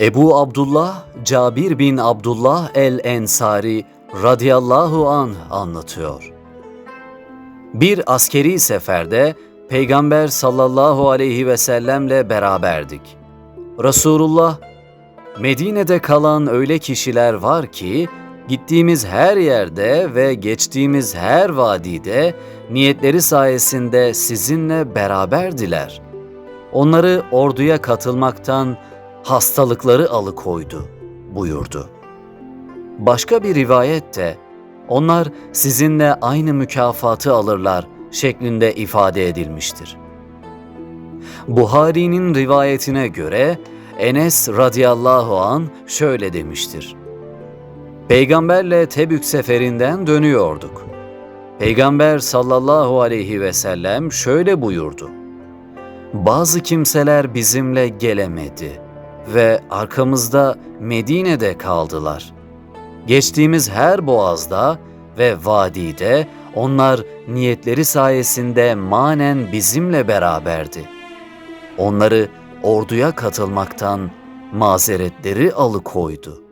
Ebu Abdullah Cabir bin Abdullah el-Ensari radıyallahu an anlatıyor. Bir askeri seferde Peygamber sallallahu aleyhi ve sellemle beraberdik. Resulullah, Medine'de kalan öyle kişiler var ki, gittiğimiz her yerde ve geçtiğimiz her vadide niyetleri sayesinde sizinle beraberdiler. Onları orduya katılmaktan hastalıkları alıkoydu buyurdu. Başka bir rivayette onlar sizinle aynı mükafatı alırlar şeklinde ifade edilmiştir. Buhari'nin rivayetine göre Enes radıyallahu an şöyle demiştir. Peygamberle Tebük seferinden dönüyorduk. Peygamber sallallahu aleyhi ve sellem şöyle buyurdu. Bazı kimseler bizimle gelemedi ve arkamızda Medine'de kaldılar. Geçtiğimiz her boğazda ve vadide onlar niyetleri sayesinde manen bizimle beraberdi. Onları orduya katılmaktan mazeretleri alıkoydu.''